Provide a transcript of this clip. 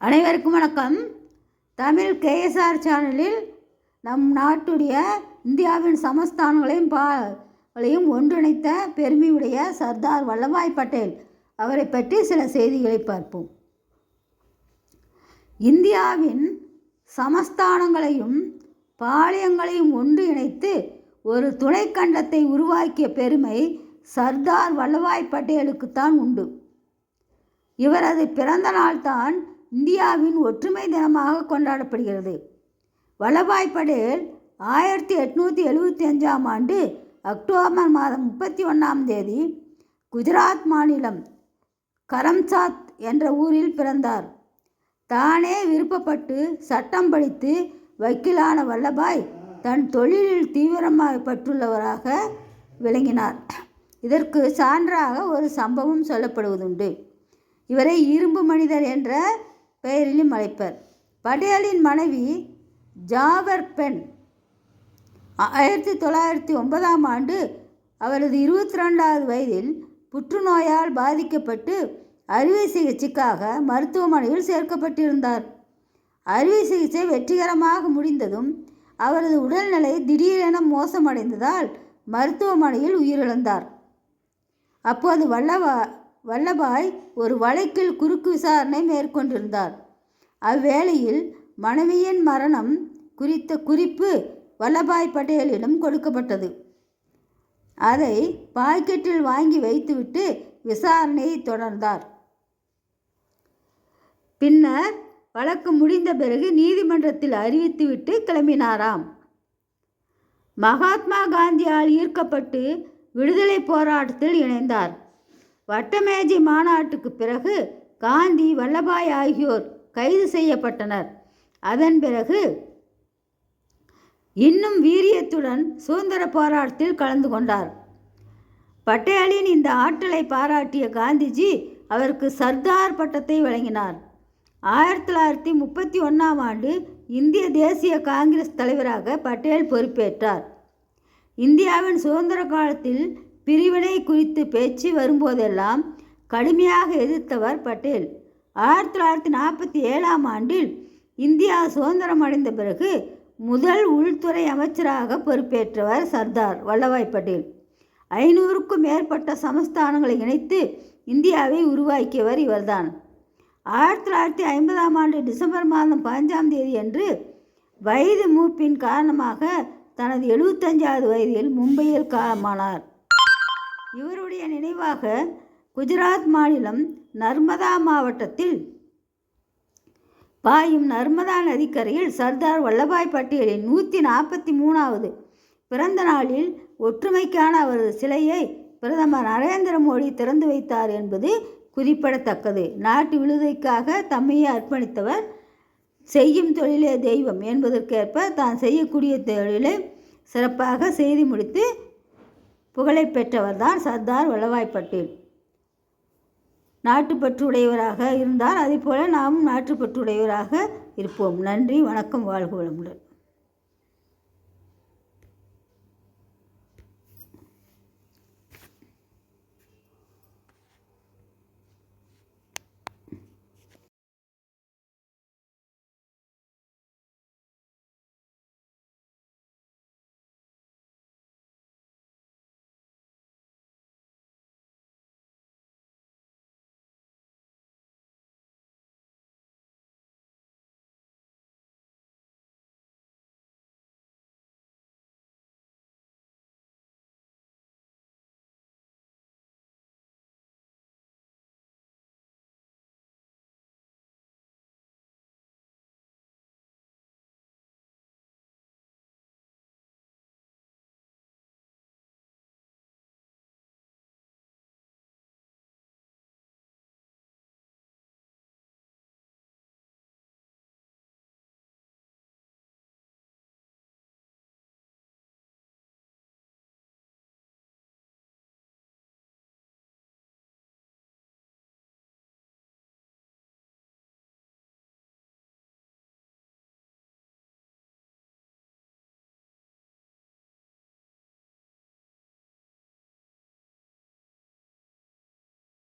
அனைவருக்கும் வணக்கம். தமிழ் கேஎஸ்ஆர் சேனலில் நம் நாட்டுடைய இந்தியாவின் சமஸ்தானங்களையும் பாளையும் ஒன்றிணைத்த பெருமையுடைய சர்தார் வல்லபாய் பட்டேல் அவரை பற்றி சில செய்திகளை பார்ப்போம். இந்தியாவின் சமஸ்தானங்களையும் பாளையங்களையும் ஒன்று இணைத்து ஒரு துணைக்கண்டத்தை உருவாக்கிய பெருமை சர்தார் வல்லபாய் பட்டேலுக்குத்தான் உண்டு. இவரது பிறந்த நாள்தான் இந்தியாவின் ஒற்றுமை தினமாக கொண்டாடப்படுகிறது. வல்லபாய் படேல் ஆயிரத்தி எட்நூற்றி எழுபத்தி அஞ்சாம் ஆண்டு அக்டோபர் மாதம் முப்பத்தி ஒன்றாம் தேதி குஜராத் மாநிலம் கரம்சாத் என்ற ஊரில் பிறந்தார். தானே விருப்பப்பட்டு சட்டம் படித்து வக்கீலான வல்லபாய் தன் தொழிலில் தீவிரமாக பற்றுள்ளவராக விளங்கினார். இதற்கு சான்றாக ஒரு சம்பவம் சொல்லப்படுவதுண்டு. இவரை இரும்பு மனிதர் என்ற பெயரிலும் அழைப்பர் படேலின் மனைவி ஜாவர் பெண். ஆயிரத்தி தொள்ளாயிரத்தி ஒன்பதாம் ஆண்டு அவரது இருபத்தி ரெண்டாவது வயதில் புற்றுநோயால் பாதிக்கப்பட்டு அறுவை சிகிச்சைக்காக மருத்துவமனையில் சேர்க்கப்பட்டிருந்தார். அறுவை சிகிச்சை வெற்றிகரமாக முடிந்ததும் அவரது உடல்நிலை திடீரென மோசமடைந்ததால் மருத்துவமனையில் உயிரிழந்தார். அப்போது வல்லவா வல்லபாய் ஒரு வழக்கில் குறுக்கு விசாரணை மேற்கொண்டிருந்தார். அவ்வேளையில் மனைவியின் மரணம் குறித்த குறிப்பு வல்லபாய் பட்டேலிடம் கொடுக்கப்பட்டது. அதை பாக்கெட்டில் வாங்கி வைத்துவிட்டு விசாரணையை தொடர்ந்தார். பின்னர் வழக்கு முடிந்த பிறகு நீதிமன்றத்தில் அறிவித்துவிட்டு கிளம்பினாராம். மகாத்மா காந்தியால் ஈர்க்கப்பட்டு விடுதலை போராட்டத்தில் இணைந்தார். வட்டமேஜை மாநாட்டுக்கு பிறகு காந்தி வல்லபாய் ஆகியோர் கைது செய்யப்பட்டனர். அதன் பிறகு இன்னும் வீரியத்துடன் சுதந்திர போராட்டத்தில் கலந்து கொண்டார். பட்டேலின் இந்த ஆற்றலை பாராட்டிய காந்திஜி அவருக்கு சர்தார் பட்டத்தை வழங்கினார். ஆயிரத்தி தொள்ளாயிரத்தி முப்பத்தி ஒன்றாம் ஆண்டு இந்திய தேசிய காங்கிரஸ் தலைவராக பட்டேல் பொறுப்பேற்றார். இந்தியாவின் சுதந்திர காலத்தில் பிரிவினை குறித்து பேச்சு வரும்போதெல்லாம் கடுமையாக எதிர்த்தவர் பட்டேல். ஆயிரத்தி தொள்ளாயிரத்தி நாற்பத்தி ஏழாம் ஆண்டில் இந்தியா சுதந்திரம் அடைந்த பிறகு முதல் உள்துறை அமைச்சராக பொறுப்பேற்றவர் சர்தார் வல்லபாய் பட்டேல். ஐநூறுக்கும் மேற்பட்ட சமஸ்தானங்களை இணைத்து இந்தியாவை உருவாக்கியவர் இவர்தான். ஆயிரத்தி தொள்ளாயிரத்தி ஐம்பதாம் ஆண்டு டிசம்பர் மாதம் பதினஞ்சாம் தேதி அன்று வயது மூப்பின் காரணமாக தனது எழுபத்தஞ்சாவது வயதில் மும்பையில் காலமானார். இவருடைய நினைவாக குஜராத் மாநிலம் நர்மதா மாவட்டத்தில் பாயும் நர்மதா நதிக்கரையில் சர்தார் வல்லபாய் பட்டேலின் நூற்றி நாற்பத்தி மூணாவது பிறந்த நாளில் ஒற்றுமைக்கான அவரது சிலையை பிரதமர் நரேந்திர மோடி திறந்து வைத்தார் என்பது குறிப்பிடத்தக்கது. நாட்டு விழுதைக்காக தம்மையே அர்ப்பணித்தவர் செய்யும் தொழிலே தெய்வம் என்பதற்கேற்ப தான் செய்யக்கூடிய தொழிலை சிறப்பாக செய்து முடித்து புகழை பெற்றவர் தான் சர்தார் வல்லபாய் பட்டேல். நாட்டுப்பற்றுடையவராக இருந்தார். அதே போல் நாமும் நாட்டுப்பற்றுடையவராக இருப்போம். நன்றி வணக்கம் வாழ்க வளமுடன்.